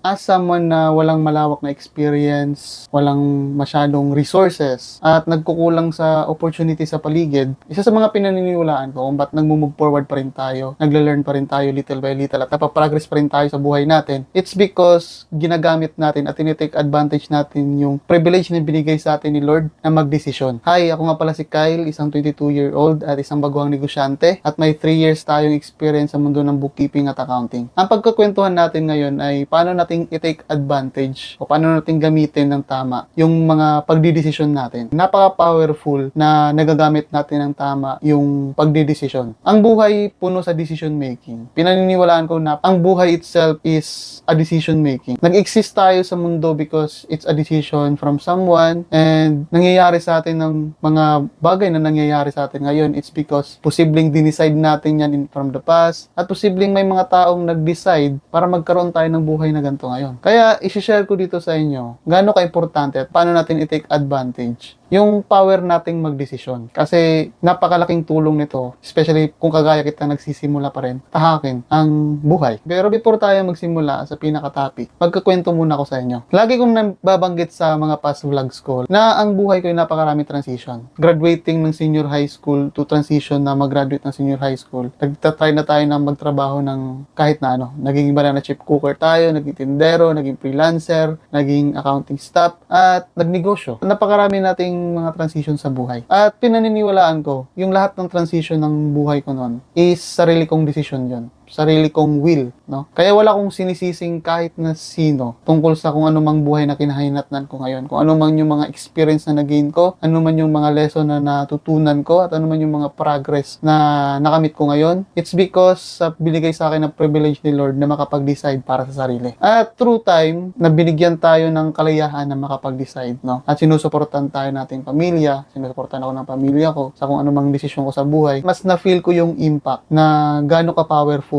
As someone na walang malawak na experience, walang masyadong resources, at nagkukulang sa opportunity sa paligid, isa sa mga pinaniniwalaan ko kung ba't nag-move forward pa rin tayo, nagle-learn pa rin tayo little by little, at napaprogress pa rin tayo sa buhay natin, it's because ginagamit natin at tinitake advantage natin yung privilege na binigay sa atin ni Lord na magdesisyon. Hi, ako nga pala si Kyle, isang 22-year-old at isang baguhang negosyante, at may 3 years tayong experience sa mundo ng bookkeeping at accounting. Ang pagkukwentuhan natin ngayon ay paano nating i-take advantage o paano nating gamitin ng tama yung mga pagdidesisyon natin. Napaka-powerful na nagagamit natin ng tama yung pagdidesisyon. Ang buhay puno sa decision making. Pinaniniwalaan ko na ang buhay itself is a decision making. Nag-exist tayo sa mundo because it's a decision from someone and nangyayari sa atin ng mga bagay na nangyayari sa atin ngayon it's because posibleng dinicide natin yan in from the past at posibleng may mga taong nag-decide para magkaroon tayo ng buhay na ganito ngayon. Kaya isi-share ko dito sa inyo gaano ka-importante at paano natin i-take advantage yung power nating magdesisyon. Kasi napakalaking tulong nito, especially kung kagaya kita nagsisimula pa rin, tahakin ang buhay. Pero before tayo magsimula sa pinaka-topic, magkakwento muna ako sa inyo. Lagi kong nababanggit sa mga past vlogs ko na ang buhay ko ay napakarami transition. Graduating ng senior high school to transition na mag-graduate ng senior high school. Nagtatry na tayo na magtrabaho ng kahit na ano. Naging banana chip cooker tayo, naging tindero, naging freelancer, naging accounting staff, at nagnegosyo. Napakarami nating mga transition sa buhay. At pinaniniwalaan ko, yung lahat ng transition ng buhay ko noon is sarili kong desisyon yon sarili kong will, no? Kaya wala akong sinisising kahit na sino tungkol sa kung ano mang buhay na kinahinatnan ko ngayon. Kung ano man yung mga experience na nagain ko, ano man yung mga lesson na natutunan ko, at ano man yung mga progress na nakamit ko ngayon. It's because sa binigay sa akin ng privilege ni Lord na makapag-decide para sa sarili. At through time, na binigyan tayo ng kalayahan na makapag-decide, no? At sinusuportan tayo nating pamilya, sinusuportan ako ng pamilya ko sa kung ano mang desisyon ko sa buhay. Mas na-feel ko yung impact na gaano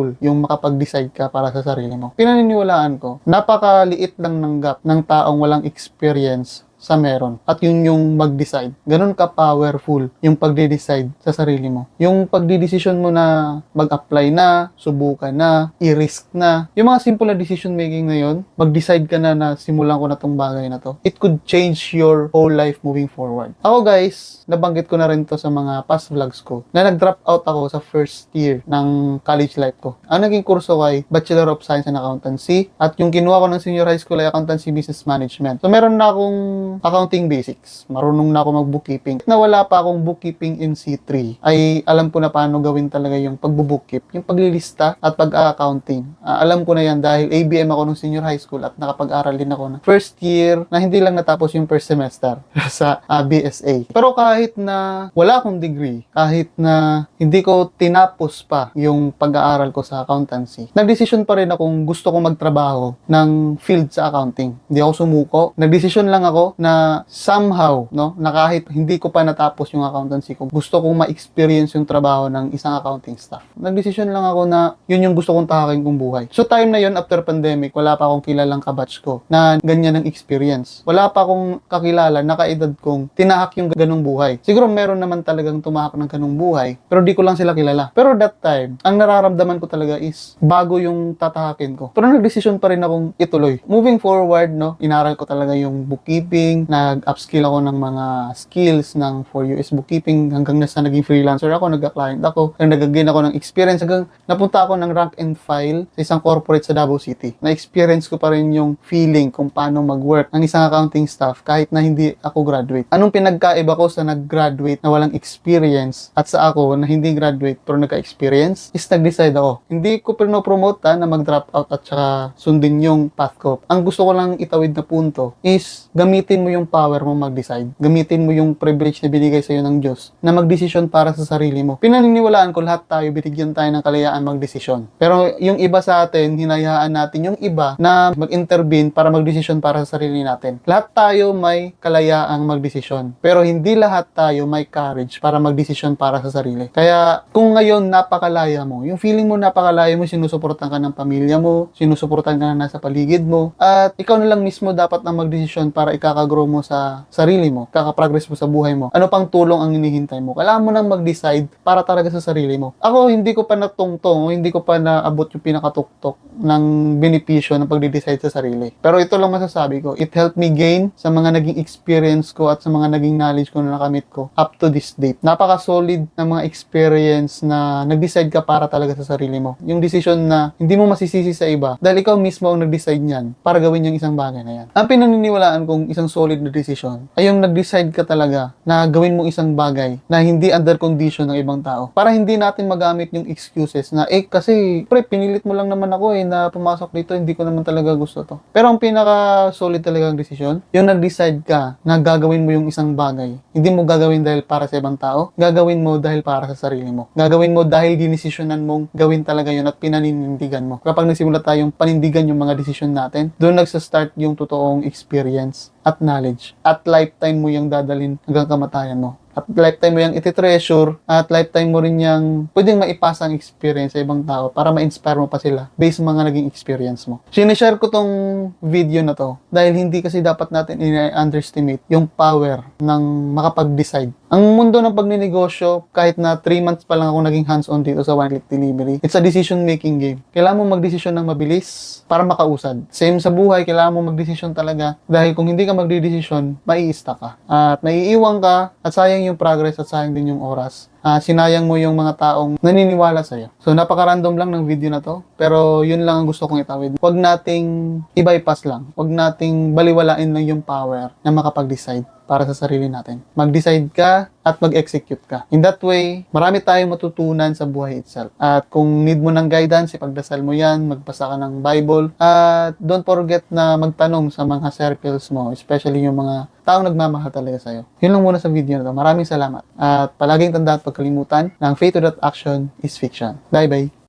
ka-powerful yung makapag-decide ka para sa sarili mo. Pinaniniwalaan ko, napakaliit lang ng gap ng taong walang experience sa meron. At yun yung mag-decide. Ganun ka-powerful yung pagde-decide sa sarili mo. Yung pagdidesisyon mo na mag-apply na, subukan na, i-risk na. Yung mga simple na decision making na yun, mag-decide ka na na simulan ko na tong bagay na to. It could change your whole life moving forward. Ako guys, nabanggit ko na rin to sa mga past vlogs ko na nag-drop out ako sa first year ng college life ko. Ang naging kurso ko ay Bachelor of Science in Accountancy at yung kinuha ko ng senior high school ay Accountancy Business Management. So meron na akong accounting basics. Marunong na ako mag-bookkeeping. Na wala pa akong bookkeeping in C3, ay alam ko na paano gawin talaga yung pagbubookkeep, yung paglilista at pag-accounting. Ah, alam ko na yan dahil ABM ako nung senior high school at nakapag-aral din ako na first year na hindi lang natapos yung first semester sa ah, BSA. Pero kahit na wala akong degree, kahit na hindi ko tinapos pa yung pag-aaral ko sa accountancy, nagdesisyon pa rin akong gusto kong magtrabaho ng field sa accounting. Hindi ako sumuko. Nagdesisyon lang ako na somehow, no, na kahit hindi ko pa natapos yung accountancy ko, gusto kong ma-experience yung trabaho ng isang accounting staff. Nagdesisyon lang ako na yun yung gusto kong tahakin kong buhay. So time na yun, after pandemic, wala pa akong kilalang kabatch ko na ganyan ang experience. Wala pa akong kakilala na kaedad kong tinahak yung ganong buhay. Siguro meron naman talagang tumahak ng ganong buhay, pero di ko lang sila kilala. Pero that time, ang nararamdaman ko talaga is bago yung tatahakin ko. Pero nagdesisyon pa rin akong ituloy. Moving forward, no, inaral ko talaga yung bookkeeping, nag-upskill ako ng mga skills ng 4 US bookkeeping hanggang nasa naging freelancer ako, nag-client ako, hanggang nag-gain ako ng experience hanggang napunta ako ng rank and file sa isang corporate sa Davao City. Na-experience ko pa rin yung feeling kung paano mag-work ng isang accounting staff kahit na hindi ako graduate. Anong pinagkaiba ko sa nag-graduate na walang experience at sa ako na hindi graduate pero nagka-experience is nag-decide ako. Hindi ko pinopromote ha, na mag-drop out at saka sundin yung path ko. Ang gusto ko lang itawid na punto is gamitin mo yung power mo mag-decide. Gamitin mo yung privilege na binigay sa'yo ng Diyos na mag-desisyon para sa sarili mo. Pinaniniwalaan ko lahat tayo, binigyan tayo ng kalayaan mag-desisyon. Pero yung iba sa atin, hinayaan natin yung iba na mag-intervene para mag-desisyon para sa sarili natin. Lahat tayo may kalayaang mag-desisyon. Pero hindi lahat tayo may courage para mag-desisyon para sa sarili. Kaya kung ngayon napakalaya mo, yung feeling mo napakalaya mo, sinusuportan ka ng pamilya mo, sinusuportan ka na nasa paligid mo, at ikaw na lang mismo dapat na mag-desisyon para ikakagawa kakagrow mo sa sarili mo, kakaprogress mo sa buhay mo, ano pang tulong ang hinihintay mo. Kailangan mo nang mag-decide para talaga sa sarili mo. Ako, hindi ko pa natungtong, hindi ko pa naabot yung pinakatuktok ng benepisyo ng pagde-decide sa sarili. Pero ito lang masasabi ko, it helped me gain sa mga naging experience ko at sa mga naging knowledge ko na nakamit ko up to this date. Napaka-solid ng mga experience na nag-decide ka para talaga sa sarili mo. Yung decision na hindi mo masisisi sa iba dahil ikaw mismo ang nag-decide niyan para gawin yung isang bagay na yan. Ang pinaniniwalaan kong isang solid decision ay yung nag-decide ka talaga na gawin mo isang bagay na hindi under condition ng ibang tao. Para hindi natin magamit yung excuses na eh kasi pre pinilit mo lang naman ako eh na pumasok dito hindi ko naman talaga gusto to. Pero ang pinaka solid talagang decision, yung nag-decide ka na gagawin mo yung isang bagay. Hindi mo gagawin dahil para sa ibang tao, gagawin mo dahil para sa sarili mo. Gagawin mo dahil dinesisyonan mong gawin talaga yun at pinaninindigan mo. Kapag nagsimula tayong panindigan yung mga desisyon natin, doon nagsa-start yung totoong experience at knowledge. At lifetime mo yung dadalin hanggang kamatayan mo. At lifetime mo yung iti-treasure at lifetime mo rin yung pwedeng maipasa ang experience sa ibang tao para ma-inspire mo pa sila based mga naging experience mo. Sinishare ko tong video na to dahil hindi kasi dapat natin i-underestimate yung power ng makapag-decide. Ang mundo ng pagninegosyo, kahit na 3 months pa lang ako naging hands-on dito sa one click delivery, it's a decision-making game. Kailangan mo magdesisyon ng mabilis para makausad. Same sa buhay, kailangan mo magdesisyon talaga dahil kung hindi ka magdedesisyon, mai-stuck ka. At maiiwan ka at sayang yung progress at sayang din yung oras. Ah, sinayang mo yung mga taong naniniwala sa'yo. So, napaka-random lang ng video na to. Pero, yun lang ang gusto kong itawid. Huwag nating i-bypass lang. Huwag nating baliwalain lang yung power na makapag-decide para sa sarili natin. Mag-decide ka at mag-execute ka. In that way, marami tayong matutunan sa buhay itself. At kung need mo ng guidance, ipagdasal mo yan, magbasa ka ng Bible. At don't forget na magtanong sa mga circles mo, especially yung mga taong nagmamahal talaga sa'yo. Yun lang muna sa video na to. Maraming salamat. At palaging tandaan at pagkalimutan na ang faith without action is fiction. Bye-bye!